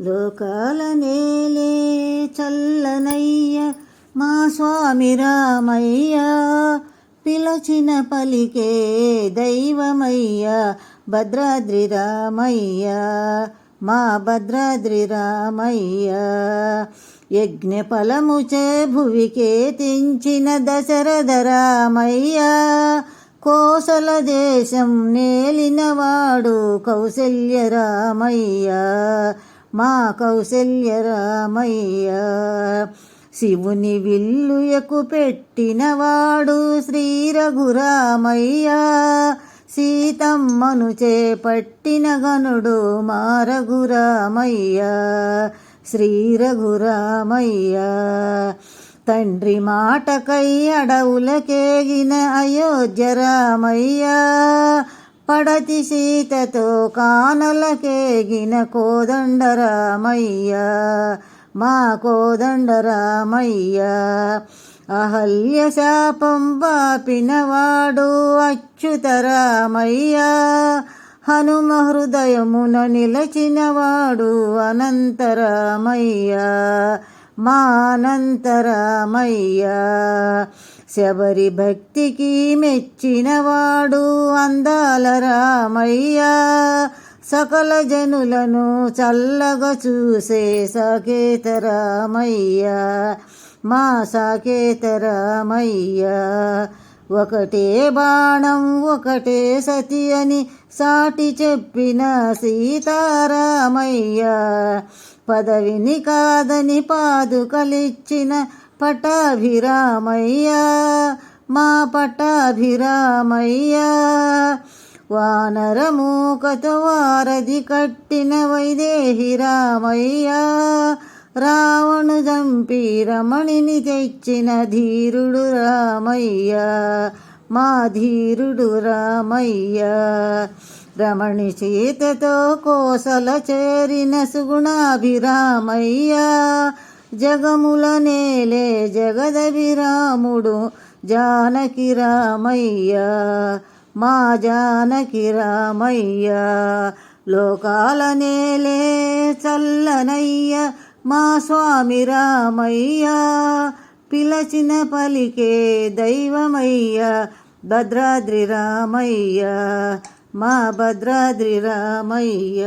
లోకాల నేలే చల్లనయ్య మా స్వామి రామయ్య. పిలచిన పలికే దైవమయ్య భద్రాద్రి రామయ్య. మా భద్రాద్రి రామయ్య. యజ్ఞఫలముచే భువికే తెంచిన దశరథ రామయ్య. కోసల దేశం నేలినవాడు కౌసల్య రామయ్య. మా కౌశల్య రామయ్య. శివుని విల్లుయకు పెట్టినవాడు శ్రీ రఘురామయ్య సీతమ్మను చేపట్టిన గనుడు మా రఘురామయ్య శ్రీ రఘురామయ్య తండ్రి మాటకై అడవులకేగిన అయోధ్య రామయ్య. పడతి సీతతో కానలకేగిన కోదండ రామయ్య మా కోదండ రామయ్య అహల్య శాపం వాపినవాడు అచ్యుత రామయ్య హనుమ హృదయమున నిలచినవాడు అనంతరామయ్య మా అనంతరామయ్య శబరి భక్తికి మెచ్చినవాడు అందాల రామయ్య. సకల జనులను చల్లగా చూసే సాకేత రామయ్య. మా సాకేత రామయ్య. ఒకటే బాణం ఒకటే సతి అని సాటి చెప్పిన సీతారామయ్య. పదవిని కాదని పాదుకలిచ్చిన పటాభిరామయ్య మా పటాభిరామయ్య. వానరమూకతో వారధి కట్టిన వైదేహి రామయ్య. రావణు చంపి రమణిని తెచ్చిన ధీరుడు రామయ్య. మా ధీరుడు రామయ్య. రమణి సీతతో కోసల చేరిన సుగుణాభిరామయ్య. జగముల నేలే జగదభిరాముడు జానకి రామయ్య మా జానకి రామయ్య. లోకాల నేలే చల్లనయ్య మా స్వామి రామయ్య. పిలచిన పలికే దైవమయ్య భద్రాద్రి రామయ్య. మా భద్రాద్రి రామయ్య.